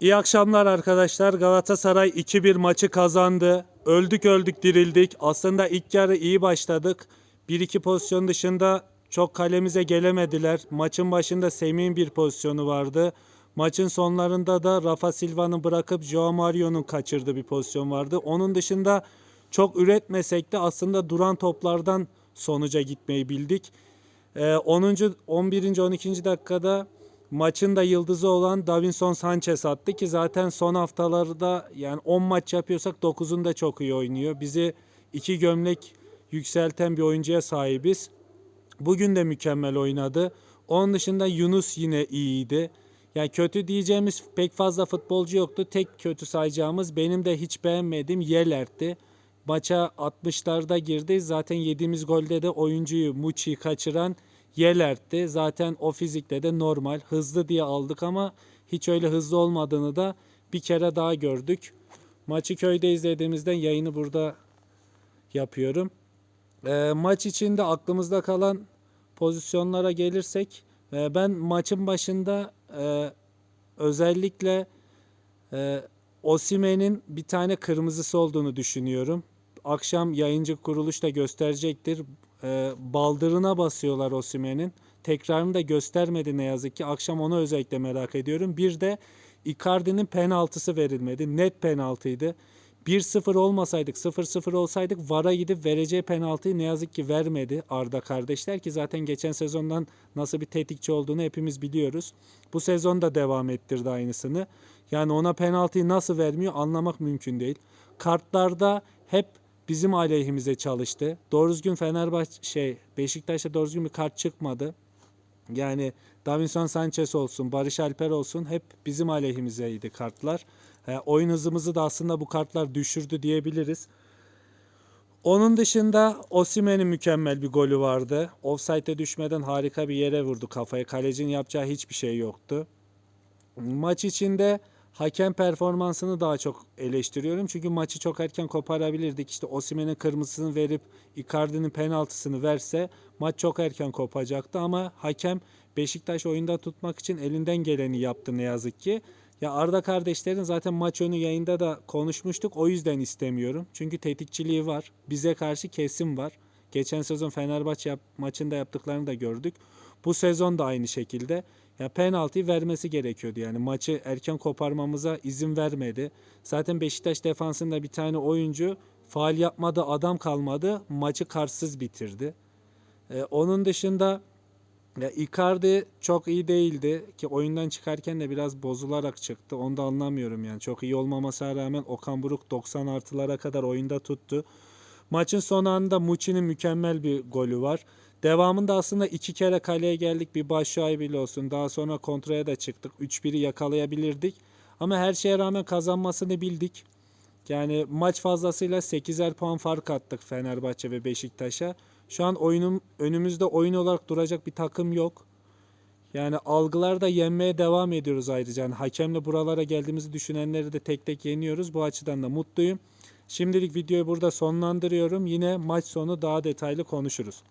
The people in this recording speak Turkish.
İyi akşamlar arkadaşlar. Galatasaray 2-1 maçı kazandı. Öldük öldük dirildik. Aslında ilk yarı iyi başladık. 1-2 pozisyon dışında çok kalemize gelemediler. Maçın başında Semih'in bir pozisyonu vardı. Maçın sonlarında da Rafa Silva'nı bırakıp Joao Mario'nun kaçırdığı bir pozisyon vardı. Onun dışında çok üretmesek de aslında duran toplardan sonuca gitmeyi bildik. Ee, 10. 11. 12. dakikada maçın da yıldızı olan Davinson Sanchez attı ki zaten son haftalarda yani 10 maç yapıyorsak 9'unda çok iyi oynuyor. Bizi iki gömlek yükselten bir oyuncuya sahibiz. Bugün de mükemmel oynadı. Onun dışında Yunus yine iyiydi. Yani kötü diyeceğimiz pek fazla futbolcu yoktu. Tek kötü sayacağımız benim de hiç beğenmediğim Yeler'ti. Maça 60'larda girdi. Zaten yediğimiz golde de oyuncuyu Muçi'yi kaçıran Yeler'ti. Zaten o fizikte de normal. Hızlı diye aldık ama hiç öyle hızlı olmadığını da bir kere daha gördük. Maçı köyde izlediğimizden yayını burada yapıyorum. E, maç içinde aklımızda kalan pozisyonlara gelirsek e, ben maçın başında e, özellikle e, Osimen'in bir tane kırmızısı olduğunu düşünüyorum. Akşam yayıncı kuruluş da gösterecektir. E, baldırına basıyorlar Osimen'in. Tekrarını da göstermedi ne yazık ki. Akşam onu özellikle merak ediyorum. Bir de Icardi'nin penaltısı verilmedi. Net penaltıydı. 1-0 olmasaydık, 0-0 olsaydık VAR'a gidip vereceği penaltıyı ne yazık ki vermedi Arda kardeşler ki zaten geçen sezondan nasıl bir tetikçi olduğunu hepimiz biliyoruz. Bu sezon da devam ettirdi aynısını. Yani ona penaltıyı nasıl vermiyor anlamak mümkün değil. Kartlarda hep bizim aleyhimize çalıştı. Doğru düzgün Fenerbahçe şey Beşiktaş'ta doğru düzgün bir kart çıkmadı. Yani Davinson Sanchez olsun, Barış Alper olsun hep bizim aleyhimizeydi kartlar. E, oyun hızımızı da aslında bu kartlar düşürdü diyebiliriz. Onun dışında Osimhen'in mükemmel bir golü vardı. Offside'e düşmeden harika bir yere vurdu kafaya. Kalecinin yapacağı hiçbir şey yoktu. Maç içinde hakem performansını daha çok eleştiriyorum. Çünkü maçı çok erken koparabilirdik. İşte Osimhen'in kırmızısını verip Icardi'nin penaltısını verse maç çok erken kopacaktı ama hakem Beşiktaş oyunda tutmak için elinden geleni yaptı ne yazık ki. Ya Arda kardeşlerin zaten maç önü yayında da konuşmuştuk. O yüzden istemiyorum. Çünkü tetikçiliği var. Bize karşı kesim var. Geçen sezon Fenerbahçe yap- maçında yaptıklarını da gördük. Bu sezon da aynı şekilde. Ya penaltıyı vermesi gerekiyordu yani maçı erken koparmamıza izin vermedi. Zaten Beşiktaş defansında bir tane oyuncu faal yapmadı, adam kalmadı, maçı karsız bitirdi. Ee, onun dışında ya Icardi çok iyi değildi ki oyundan çıkarken de biraz bozularak çıktı. Onu da anlamıyorum yani. Çok iyi olmamasına rağmen Okan Buruk 90 artılara kadar oyunda tuttu. Maçın son anında Muçi'nin mükemmel bir golü var. Devamında aslında iki kere kaleye geldik. Bir Başşuay bile olsun. Daha sonra kontraya da çıktık. 3-1'i yakalayabilirdik. Ama her şeye rağmen kazanmasını bildik. Yani maç fazlasıyla 8'er puan fark attık Fenerbahçe ve Beşiktaş'a. Şu an oyunum önümüzde oyun olarak duracak bir takım yok. Yani algılarda yenmeye devam ediyoruz ayrıca. Yani hakemle buralara geldiğimizi düşünenleri de tek tek yeniyoruz. Bu açıdan da mutluyum. Şimdilik videoyu burada sonlandırıyorum. Yine maç sonu daha detaylı konuşuruz.